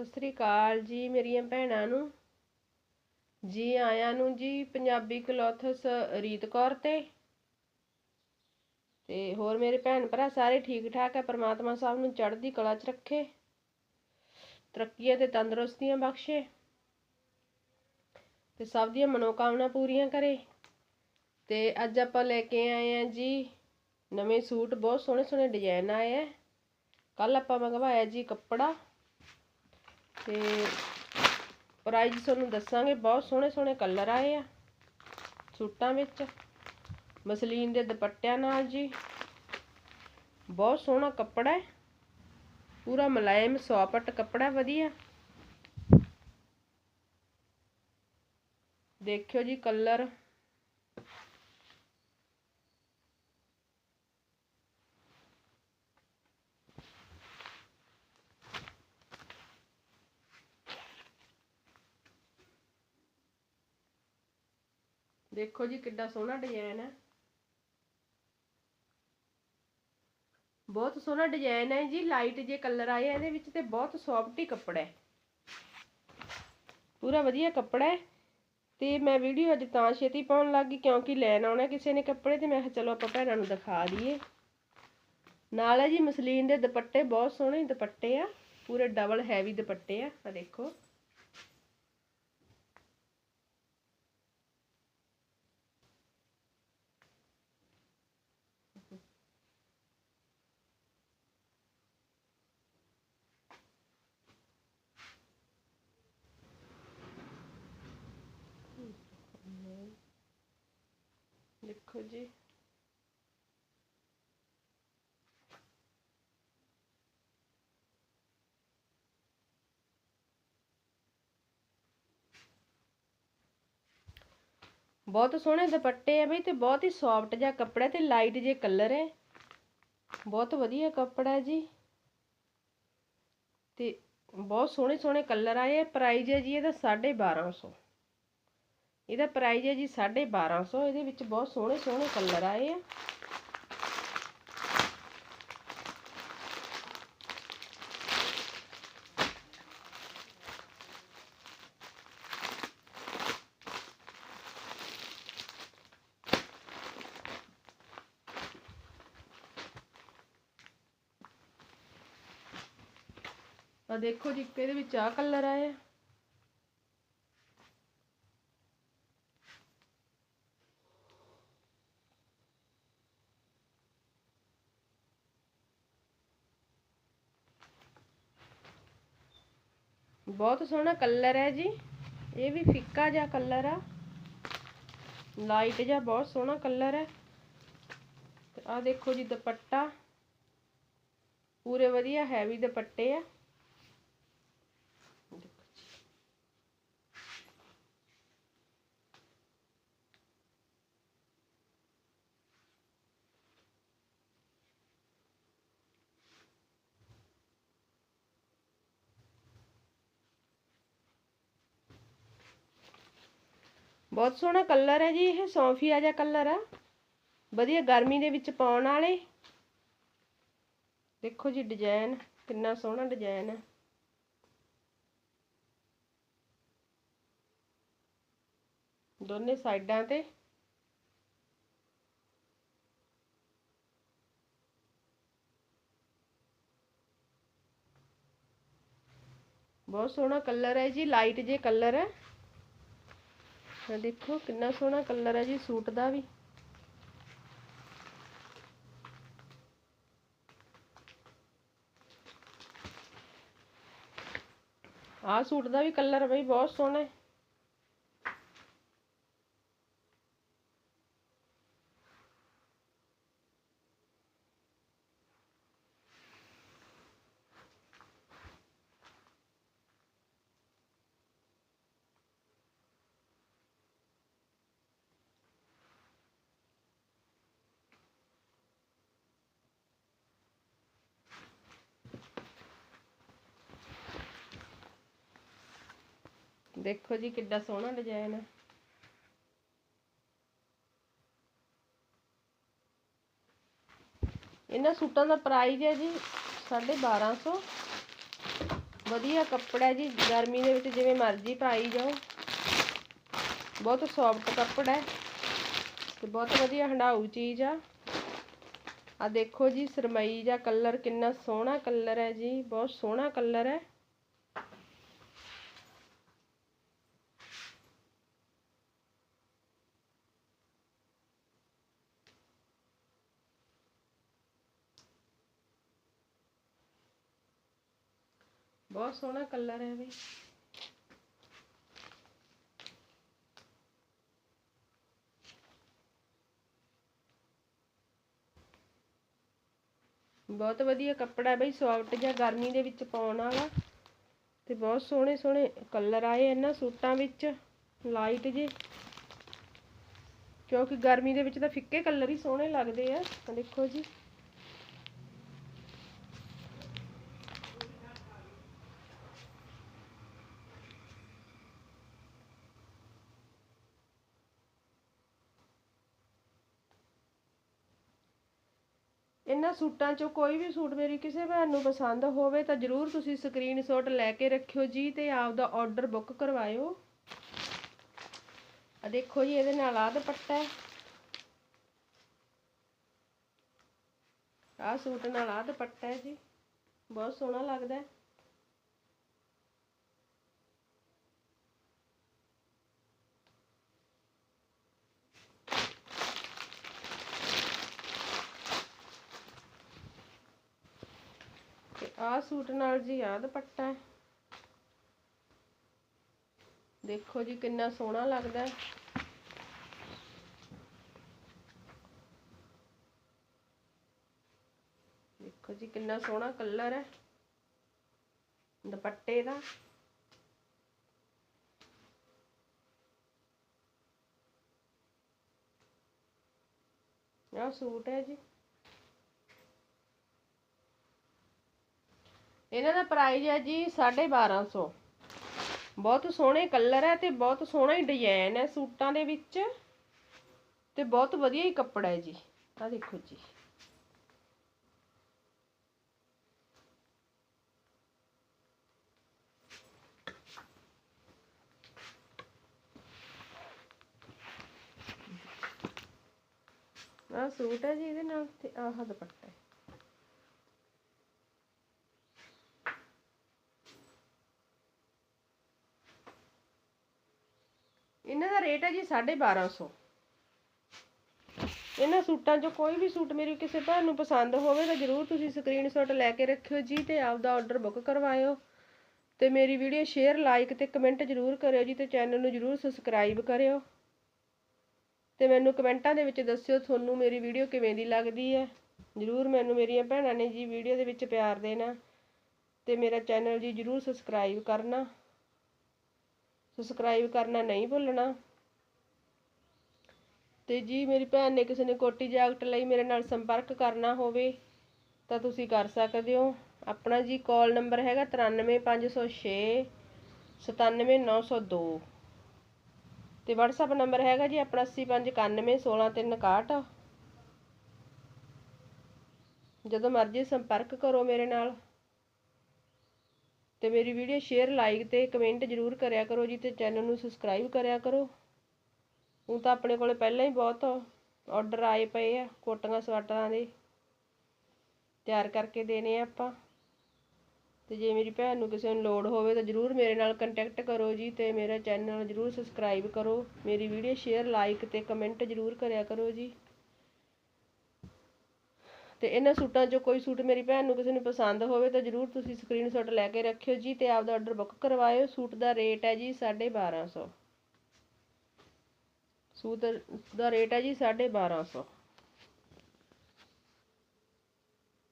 ਸਤਿ ਸ੍ਰੀ ਅਕਾਲ ਜੀ ਮੇਰੀਆਂ ਭੈਣਾਂ ਨੂੰ। ਜੀ ਆਇਆਂ ਨੂੰ ਜੀ, ਪੰਜਾਬੀ ਕਲੋਥਸ ਰੀਤ ਕੌਰ ਤੇ। ਤੇ ਹੋਰ ਮੇਰੇ ਭੈਣ ਭਰਾ ਸਾਰੇ ਠੀਕ ਠਾਕ ਹੈ, ਪ੍ਰਮਾਤਮਾ ਸਾਹਿਬ ਨੂੰ ਚੜ੍ਹਦੀ ਕਲਾ 'ਚ ਰੱਖੇ। ਤਰੱਕੀਆਂ ਤੇ ਤੰਦਰੁਸਤੀਆਂ ਬਖਸ਼ੇ। ਤੇ ਸਭ ਦੀਆਂ ਮਨੋਕਾਮਨਾ ਪੂਰੀਆਂ ਕਰੇ। ਤੇ ਅੱਜ ਆਪਾਂ ਲੈ ਕੇ ਆਏ ਆ ਜੀ, ਨਵੇਂ ਸੂਟ, ਬਹੁਤ ਸੋਹਣੇ ਸੋਹਣੇ ਡਿਜ਼ਾਈਨ ਆਏ ਆ ਕੱਲ ਆਪਾਂ ਮੰਗਵਾਇਆ ਜੀ ਕੱਪੜਾ। ਤੇ ਪ੍ਰਾਈਸ ਤੁਹਾਨੂੰ ਦੱਸਾਂਗੇ ਬਹੁਤ ਸੋਹਣੇ ਸੋਹਣੇ ਕਲਰ ਆਏ ਆ, ਸੂਟਾਂ ਵਿੱਚ, ਮਸਲੀਨ ਦੇ ਦੁਪੱਟਿਆਂ ਨਾਲ ਜੀ। ਬਹੁਤ ਸੋਹਣਾ ਕੱਪੜਾ ਹੈ, ਪੂਰਾ ਮੁਲਾਇਮ ਸੌਫਟ ਕੱਪੜਾ ਵਧੀਆ। ਦੇਖਿਓ ਜੀ ਕਲਰ। ਦੇਖੋ ਜੀ ਕਿੱਡਾ ਸੋਹਣਾ ਡਿਜ਼ਾਈਨ ਹੈ। ਬਹੁਤ ਸੋਹਣਾ ਡਿਜ਼ਾਈਨ ਹੈ ਜੀ, ਲਾਈਟ ਜੇ ਕਲਰ ਆਏ ਇਹਦੇ ਵਿੱਚ ਤੇ ਬਹੁਤ ਸੌਫਟ ਹੀ ਕੱਪੜਾ ਹੈ। ਪੂਰਾ ਵਧੀਆ ਕੱਪੜਾ ਹੈ। ਤੇ ਮੈਂ ਵੀਡੀਓ ਅੱਜ ਤਾਂ ਛੇਤੀ ਪਾਉਣ ਲੱਗੀ ਕਿਉਂਕਿ ਲੈਣ ਆਉਣਾ ਕਿਸੇ ਨੇ ਕੱਪੜੇ ਤੇ, ਮੈਂ ਕਿਹਾ ਚਲੋ ਆਪਾਂ ਭੈਣਾਂ ਨੂੰ ਦਿਖਾ ਦਈਏ। ਨਾਲ ਹੈ ਜੀ ਮਸਲੀਨ ਦੇ ਦੁਪੱਟੇ, ਬਹੁਤ ਸੋਹਣੇ ਦੁਪੱਟੇ ਆ, ਪੂਰੇ ਡਬਲ ਹੈਵੀ ਦੁਪੱਟੇ ਆ ਆ ਦੇਖੋ। ਦੇਖੋ ਜੀ। ਬਹੁਤ ਸੋਹਣੇ ਦੁਪੱਟੇ ਆ ਬਈ ਤੇ ਬਹੁਤ ਹੀ ਸੌਫਟ ਜਿਹਾ ਕੱਪੜਾ ਤੇ ਲਾਈਟ ਜੇ ਕਲਰ ਹੈ। ਬਹੁਤ ਵਧੀਆ ਕੱਪੜਾ ਜੀ। ਤੇ ਬਹੁਤ ਸੋਹਣੇ ਸੋਹਣੇ ਕਲਰ ਆਏ ਆ। ਪ੍ਰਾਈਸ ਹੈ ਜੀ ਇਹਦਾ 1250 ਇਹਦਾ ਪ੍ਰਾਈਸ ਹੈ ਜੀ 1250 ਇਹਦੇ ਵਿੱਚ ਬਹੁਤ ਸੋਹਣੇ ਸੋਹਣੇ ਕਲਰ ਆਏ ਆ। ਆ ਦੇਖੋ ਜੀ ਇਹਦੇ ਵਿੱਚ ਆ ਕਲਰ ਆਇਆ। ਬਹੁਤ ਸੋਹਣਾ ਕਲਰ ਹੈ ਜੀ। ਇਹ ਵੀ ਫਿੱਕਾ ਜਿਹਾ ਕਲਰ ਆ। ਲਾਈਟ ਜਿਹਾ ਬਹੁਤ ਸੋਹਣਾ ਕਲਰ ਹੈ। ਤੇ ਆ ਦੇਖੋ ਜੀ ਦੁਪੱਟਾ। ਪੂਰੇ ਵਧੀਆ ਹੈਵੀ ਦੁਪੱਟੇ ਆ। ਬਹੁਤ ਸੋਹਣਾ ਕਲਰ ਹੈ ਜੀ, ਇਹ ਸੌਂਫੀਆ ਜਿਹਾ ਕਲਰ ਆ। ਵਧੀਆ ਗਰਮੀ ਦੇ ਵਿੱਚ ਪਾਉਣ ਵਾਲੇ। ਦੇਖੋ ਜੀ ਡਿਜ਼ਾਈਨ ਕਿੰਨਾ ਸੋਹਣਾ ਡਿਜ਼ਾਈਨ ਹੈ ਦੋਨੇ ਸਾਈਡਾਂ ਤੇ। ਬਹੁਤ ਸੋਹਣਾ ਕਲਰ ਹੈ ਜੀ ਲਾਈਟ ਜੇ ਕਲਰ ਹੈ। ਆ ਦੇਖੋ ਕਿੰਨਾ ਸੋਹਣਾ ਕਲਰ ਹੈ ਜੀ, ਸੂਟ ਦਾ ਵੀ। ਆਹ ਸੂਟ ਦਾ ਵੀ ਕਲਰ ਬਈ ਬਹੁਤ ਸੋਹਣਾ ਹੈ। ਦੇਖੋ ਜੀ ਕਿੱਡਾ ਸੋਹਣਾ ਡਿਜ਼ਾਈਨ ਹੈ। ਇਹਨਾਂ ਸੂਟਾਂ ਦਾ ਪ੍ਰਾਈਸ ਹੈ ਜੀ 1250 ਵਧੀਆ ਕੱਪੜਾ ਜੀ, ਗਰਮੀ ਦੇ ਵਿੱਚ ਜਿਵੇਂ ਮਰਜ਼ੀ ਪਾਈ ਜਾਓ। ਬਹੁਤ ਸੌਫਟ ਕੱਪੜਾ ਹੈ ਤੇ ਬਹੁਤ ਵਧੀਆ ਹੰਡਾਊ ਚੀਜ਼ ਆ। ਆ ਦੇਖੋ ਜੀ, ਸਰਮਈ ਦਾ ਕਲਰ ਕਿੰਨਾ ਸੋਹਣਾ ਕਲਰ ਹੈ ਜੀ, ਬਹੁਤ ਸੋਹਣਾ ਕਲਰ ਹੈ। ਬਹੁਤ ਸੋਹਣਾ ਕਲਰ ਹੈ ਵੀ। ਬਹੁਤ ਵਧੀਆ ਕੱਪੜਾ ਬਈ, ਸੌਫਟ ਜਿਹਾ ਗਰਮੀ ਦੇ ਵਿੱਚ ਪਾਉਣ ਵਾਲਾ। ਤੇ ਬਹੁਤ ਸੋਹਣੇ ਸੋਹਣੇ ਕਲਰ ਆਏ ਇਹਨਾਂ ਸੂਟਾਂ ਵਿੱਚ, ਲਾਈਟ ਜੇ। ਕਿਉਂਕਿ ਗਰਮੀ ਦੇ ਵਿੱਚ ਤਾਂ ਫਿੱਕੇ ਕਲਰ ਹੀ ਸੋਹਣੇ ਲੱਗਦੇ ਆ ਦੇਖੋ ਜੀ। ਇਹਨਾਂ ਸੂਟਾਂ ਚੋਂ ਕੋਈ ਵੀ ਸੂਟ ਮੇਰੀ ਕਿਸੇ ਭੈਣ ਨੂੰ ਪਸੰਦ ਹੋਵੇ ਤਾਂ ਜਰੂਰ ਤੁਸੀਂ ਸਕਰੀਨਸ਼ਾਟ ਲੈ ਕੇ ਰੱਖਿਓ ਜੀ ਤੇ ਆਪਦਾ ਆਰਡਰ ਬੁੱਕ ਕਰਵਾਇਓ। ਆ ਦੇਖੋ ਜੀ, ਇਹਦੇ ਨਾਲ ਆਹ ਦੁਪੱਟਾ ਹੈ। ਆਹ ਸੂਟ ਨਾਲ ਆਹ ਦੁਪੱਟਾ ਹੈ ਜੀ। ਬਹੁਤ ਸੋਹਣਾ ਲੱਗਦਾ ਹੈ। ਤੇ ਆਹ ਸੂਟ ਨਾਲ ਜੀ ਆਹ ਦੁਪੱਟਾ ਹੈ। ਦੇਖੋ ਜੀ ਕਿੰਨਾ ਸੋਹਣਾ ਲੱਗਦਾ ਹੈ। ਦੇਖੋ ਜੀ ਕਿੰਨਾ ਸੋਹਣਾ ਕਲਰ ਹੈ। ਦੁਪੱਟੇ ਦਾ। ਆਹ ਸੂਟ ਹੈ ਜੀ। ਇਹਨਾਂ ਦਾ ਪ੍ਰਾਈਸ ਹੈ ਜੀ 1250 ਬਹੁਤ ਸੋਹਣੇ ਕਲਰ ਹੈ ਤੇ ਬਹੁਤ ਸੋਹਣਾ ਹੀ ਡਿਜ਼ਾਈਨ ਹੈ ਸੂਟਾਂ ਦੇ ਵਿੱਚ। ਤੇ ਬਹੁਤ ਵਧੀਆ ਹੀ ਕੱਪੜਾ ਹੈ ਜੀ। ਆ ਦੇਖੋ ਜੀ। ਆਹ ਸੂਟ ਹੈ ਜੀ ਇਹਦੇ ਨਾਲ ਤੇ ਆਹ ਦੁਪੱਟਾ ਹੈ। ਇਹਨਾਂ ਦਾ ਰੇਟ ਹੈ ਜੀ 1250 ਇਹਨਾਂ ਸੂਟਾਂ 'ਚੋਂ ਕੋਈ ਵੀ ਸੂਟ ਮੇਰੀ ਕਿਸੇ ਭੈਣ ਨੂੰ ਪਸੰਦ ਹੋਵੇ ਤਾਂ ਜਰੂਰ ਤੁਸੀਂ ਸਕਰੀਨਸ਼ਾਟ ਲੈ ਕੇ ਰੱਖਿਓ ਜੀ ਤੇ ਆਪਦਾ ਆਰਡਰ ਬੁੱਕ ਕਰਵਾਇਓ। ਤੇ ਮੇਰੀ ਵੀਡੀਓ ਸ਼ੇਅਰ ਲਾਈਕ ਤੇ ਕਮੈਂਟ ਜਰੂਰ ਕਰਿਓ ਜੀ ਤੇ ਚੈਨਲ ਨੂੰ ਜਰੂਰ ਸਬਸਕ੍ਰਾਈਬ ਕਰਿਓ। ਤੇ ਮੈਨੂੰ ਕਮੈਂਟਾਂ ਦੇ ਵਿੱਚ ਦੱਸਿਓ ਤੁਹਾਨੂੰ ਮੇਰੀ ਵੀਡੀਓ ਕਿਵੇਂ ਦੀ ਲੱਗਦੀ ਹੈ। ਜਰੂਰ ਮੈਨੂੰ ਮੇਰੀਆਂ ਭੈਣਾਂ ਨੇ ਜੀ ਵੀਡੀਓ ਦੇ ਵਿੱਚ ਪਿਆਰ ਦੇਣਾ ਤੇ ਮੇਰਾ ਚੈਨਲ ਜੀ ਜਰੂਰ ਸਬਸਕ੍ਰਾਈਬ ਕਰਨਾ। ਸਬਸਕ੍ਰਾਈਬ ਕਰਨਾ ਨਹੀਂ ਭੁੱਲਣਾ। ਤੇ ਜੀ, ਮੇਰੀ ਭੈਣ ਨੇ ਕਿਸੇ ਨੇ ਕੋਟੀ ਜੈਕਟ ਲਈ ਮੇਰੇ ਨਾਲ ਸੰਪਰਕ ਕਰਨਾ ਹੋਵੇ, ਤਾਂ ਤੁਸੀਂ ਕਰ ਸਕਦੇ ਹੋ। ਆਪਣਾ ਜੀ ਕਾਲ ਨੰਬਰ ਹੈਗਾ 93506 97902 ਤੇ WhatsApp ਨੰਬਰ ਹੈਗਾ ਜੀ ਆਪਣਾ 8591616361 ਜਦੋਂ ਮਰਜ਼ੀ ਸੰਪਰਕ ਕਰੋ ਮੇਰੇ ਨਾਲ। ਤੇ ਮੇਰੀ ਵੀਡੀਓ ਸ਼ੇਅਰ ਲਾਈਕ ਤੇ ਕਮੈਂਟ ਜਰੂਰ ਕਰਿਆ ਕਰੋ ਜੀ ਤੇ ਚੈਨਲ ਨੂੰ ਸਬਸਕ੍ਰਾਈਬ ਕਰਿਆ ਕਰੋ। ਹੁਣ ਤਾਂ ਆਪਣੇ ਕੋਲੇ ਪਹਿਲਾਂ ਹੀ ਬਹੁਤ ਆਰਡਰ ਆਏ ਪਏ ਆ, ਕੋਟੀਆਂ, ਸਵਾਟਰਾਂ ਦੇ। ਤਿਆਰ ਕਰਕੇ ਦੇਣੇ ਆ ਆਪਾਂ। ਤੇ ਜੇ ਮੇਰੀ ਭੈਣ ਨੂੰ ਕਿਸੇ ਨੂੰ ਲੋੜ ਹੋਵੇ ਤਾਂ ਜਰੂਰ ਮੇਰੇ ਨਾਲ ਕੰਟੈਕਟ ਕਰੋ ਜੀ ਤੇ ਮੇਰਾ ਚੈਨਲ ਜਰੂਰ ਸਬਸਕ੍ਰਾਈਬ ਕਰੋ। ਮੇਰੀ ਵੀਡੀਓ ਸ਼ੇਅਰ ਲਾਈਕ ਤੇ ਕਮੈਂਟ ਜਰੂਰ ਕਰਿਆ ਕਰੋ ਜੀ। ਤੇ ਇਹਨਾਂ ਸੂਟਾਂ 'ਚੋਂ ਕੋਈ ਸੂਟ ਮੇਰੀ ਭੈਣ ਨੂੰ ਕਿਸੇ ਨੂੰ ਪਸੰਦ ਹੋਵੇ ਤਾਂ ਜਰੂਰ ਤੁਸੀਂ ਸਕਰੀਨਸ਼ਾਟ ਲੈ ਕੇ ਰੱਖਿਓ ਜੀ ਤੇ ਆਪਦਾ ਆਰਡਰ ਬੁੱਕ ਕਰਵਾਇਓ। ਸੂਟ ਦਾ ਰੇਟ ਹੈ ਜੀ 1250 ਸੂਟ ਦਾ ਰੇਟ ਹੈ ਜੀ 1250